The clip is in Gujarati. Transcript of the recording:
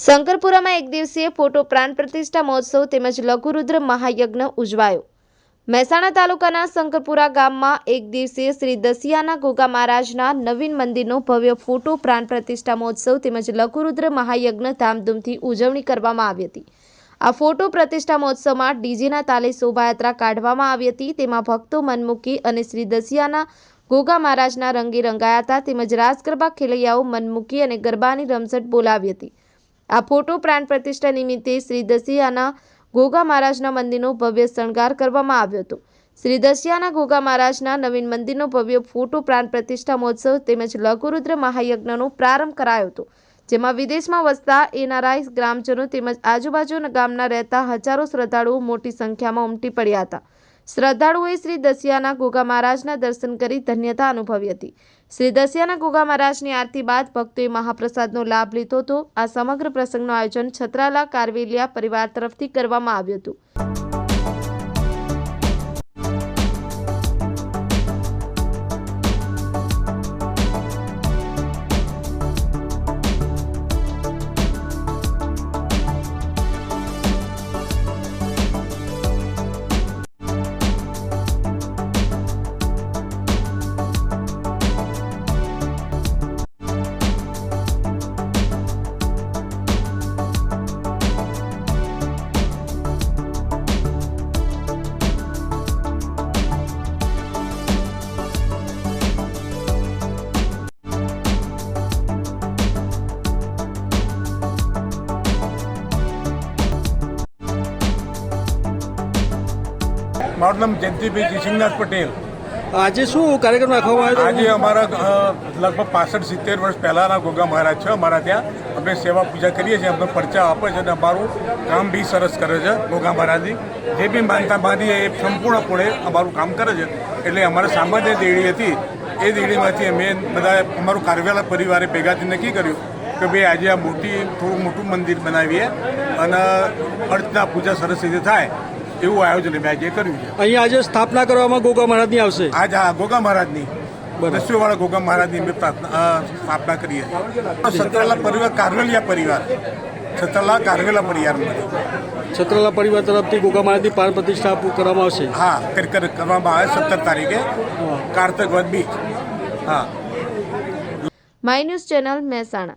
શંકરપુરામાં એક દિવસીય ફોટો પ્રાણ પ્રતિષ્ઠા મહોત્સવ તેમજ લઘુરુદ્ર મહાયજ્ઞ ઉજવાયો. મહેસાણા તાલુકાના શંકરપુરા ગામમાં એક દિવસીય શ્રી દસિયાના ગોગા મહારાજના નવીન મંદિરનો ભવ્ય ફોટો પ્રાણ પ્રતિષ્ઠા મહોત્સવ તેમજ લઘુરુદ્ર મહાયજ્ઞ ધામધૂમથી ઉજવણી કરવામાં આવી હતી. આ ફોટો પ્રતિષ્ઠા મહોત્સવમાં ડીજેના તાલે શોભાયાત્રા કાઢવામાં આવી હતી. તેમાં ભક્તો મનમૂકી અને શ્રી દસિયાના ગોગા મહારાજના રંગે રંગાયા હતા. તેમજ રાસ ગરબા ખેલૈયાઓ મનમૂકી અને ગરબાની રમઝટ બોલાવી હતી. આ ફોટો પ્રાણ પ્રતિષ્ઠા નિમિત્તે શ્રી દસિયાના ગોગા મહારાજના મંદિરનો ભવ્ય શણગાર કરવામાં આવ્યો હતો. શ્રી દસિયાના ગોગા મહારાજના નવીન મંદિરનો ભવ્ય ફોટો પ્રાણ પ્રતિષ્ઠા મહોત્સવ તેમજ લઘુરુદ્ર મહાયજ્ઞનો પ્રારંભ કરાયો હતો, જેમાં વિદેશમાં વસતા એનઆરઆઈ ગ્રામજનો તેમજ આજુબાજુના ગામના રહેતા હજારો શ્રદ્ધાળુઓ મોટી સંખ્યામાં ઉમટી પડ્યા હતા. શ્રદ્ધાળુઓએ શ્રી દસિયાના ગોગા મહારાજના દર્શન કરી ધન્યતા અનુભવી હતી. શ્રી દસિયાના ગોગા મહારાજની આરતી બાદ ભક્તોએ મહાપ્રસાદનો લાભ લીધો હતો. આ સમગ્ર પ્રસંગનું આયોજન છત્રાલા કારવેલિયા પરિવાર તરફથી કરવામાં આવ્યું હતું. મારું નામ જયંતિભાઈ જયસિંહનાથ પટેલ. આજે શું કાર્યક્રમ રાખવામાં આવ્યો આજે અમારા લગભગ પાસઠ સિત્તેર વર્ષ પહેલાંના ગોગા મહારાજ છે અમારા ત્યાં. અમે સેવા પૂજા કરીએ છીએ અમને પરચા આપે છે અને અમારું કામ બી સરસ કરે છે ગોગા મહારાજની. જે બી માનતા બાંધીએ એ સંપૂર્ણપણે અમારું કામ કરે છે. એટલે અમારે સામાન્ય દેડી હતી. એ દેડીમાંથી અમે બધા અમારું કારવેલા પરિવારે ભેગાથી નક્કી કર્યું કે ભાઈ આજે આ મોટી થોડું મોટું મંદિર બનાવીએ અને અર્ચના પૂજા સરસ રીતે થાય. એવું આયોજન મેં આજે કર્યું છે. અહીંયા આજે સ્થાપના કરવામાં ગોગા મહારાજની આવશે. આજ આ ગોગા મહારાજની. દસ્યુવાળા ગોગા મહારાજની અમે સ્થાપના કરીએ સતરાલા પરિવાર કારવેલિયા પરિવાર છત્રલા કારવેલા પરિવારમાંથી. છત્રાલા પરિવાર તરફથી ગોગા મહારાજની પાન પ્રતિષ્ઠા કરવામાં આવશે. હા કરી કરી- કરવામાં આવે સત્તર તારીખે કારતક વદ બીચ હા. My news channel Mehsana.